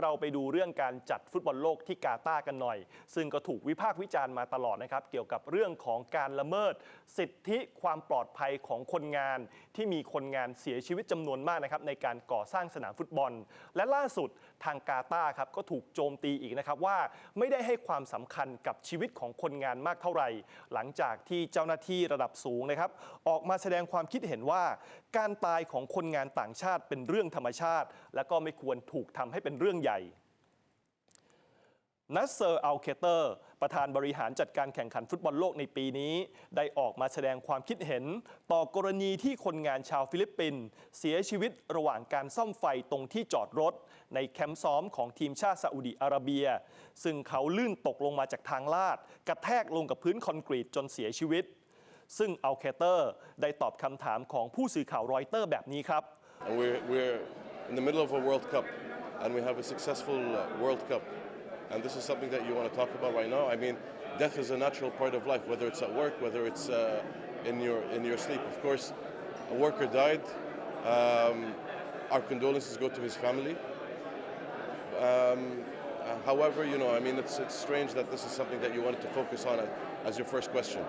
เราไปดูเรื่องการจัดฟุตบอลโลกที่กาตาร์กันหน่อย ซึ่งก็ถูกวิพากษ์วิจารณ์มาตลอดนะครับ เกี่ยวกับเรื่องของการละเมิด สิทธิความปลอดภัยของคนงาน ที่มีคนงานเสียชีวิตจำนวนมากนะครับในการก่อสร้างสนามฟุตบอล และล่าสุดทางกาตาร์ครับก็ถูกโจมตีอีกนะครับว่าไม่ได้ให้ความสำคัญกับชีวิตของคนงานมากเท่าไหร่ หลังจากที่เจ้าหน้าที่ระดับสูงนะครับ ออกมาแสดงความคิดเห็นว่า การตายของคนงานต่างชาติเป็นเรื่องธรรมชาติ และก็ไม่ควรถูกทำให้เป็นเรื่องใหญ่นัสเซอร์อัลเคเตอร์ ประธานบริหารจัดการแข่งขันฟุตบอลโลกในปีนี้ ได้ออกมาแสดงความคิดเห็น ต่อกรณีที่คนงานชาวฟิลิปปินส์เสียชีวิตระหว่างการซ่อมไฟตรงที่จอดรถ ในแคมป์ซ้อมของทีมชาติซาอุดีอาระเบีย ซึ่งเขาลื่นตกลงมาจากทางลาด กระแทกลงกับพื้นคอนกรีตจนเสียชีวิต ซึ่งอัลเคเตอร์ได้ตอบคำถามของผู้สื่อข่าวรอยเตอร์แบบนี้ครับ we're, we're in the middle of a World Cup, and we have a successful uh, World Cup. And this is something that you want to talk about right now. I mean, death is a natural part of life, whether it's at work, whether it's uh, in your in your sleep. Of course, a worker died. Um, our condolences go to his family. Um, uh, however, you know, I mean, it's it's strange that this is something that you wanted to focus on as your first question.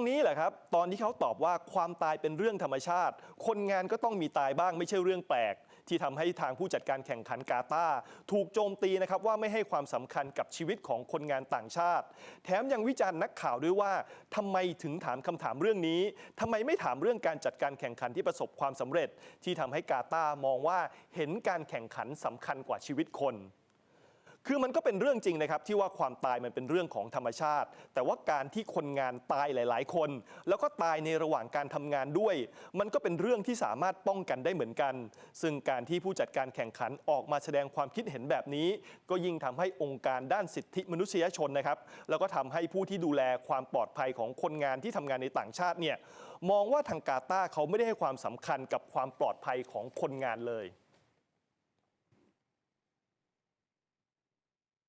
รงนี้แหละครับ ตอนที่เขาตอบว่าความตายเป็นเรื่องธรรมชาติ คนงานก็ต้องมีตายบ้างไม่ใช่เรื่องแปลก ที่ทำให้ทางผู้จัดการแข่งขันกาตาร์ถูกโจมตีนะครับว่าไม่ให้ความสำคัญกับชีวิตของคนงานต่างชาติ แถมยังวิจารณ์นักข่าวด้วยว่าทำไมถึงถามคำถามเรื่องนี้ทำไมไม่ถามเรื่องการจัดการแข่งขันที่ประสบความสำเร็จ ที่ทำให้กาตาร์มองว่าเห็นการแข่งขันสำคัญกว่าชีวิตคน คือมันก็เป็นเรื่องจริงนะครับที่ว่าความตายมันเป็นเรื่องของธรรมชาติ แต่ว่าการที่คนงานตายหลาย ๆ คน แล้วก็ตายในระหว่างการทำงานด้วย มันก็เป็นเรื่องที่สามารถป้องกันได้เหมือนกัน ซึ่งการที่ผู้จัดการแข่งขันออกมาแสดงความคิดเห็นแบบนี้ ก็ยิ่งทำให้องค์การด้านสิทธิมนุษยชนนะครับ แล้วก็ทำให้ผู้ที่ดูแลความปลอดภัยของคนงานที่ทำงานในต่างชาติเนี่ยมองว่าทางกาตาเขาไม่ได้ให้ความสำคัญกับความปลอดภัยของคนงานเลย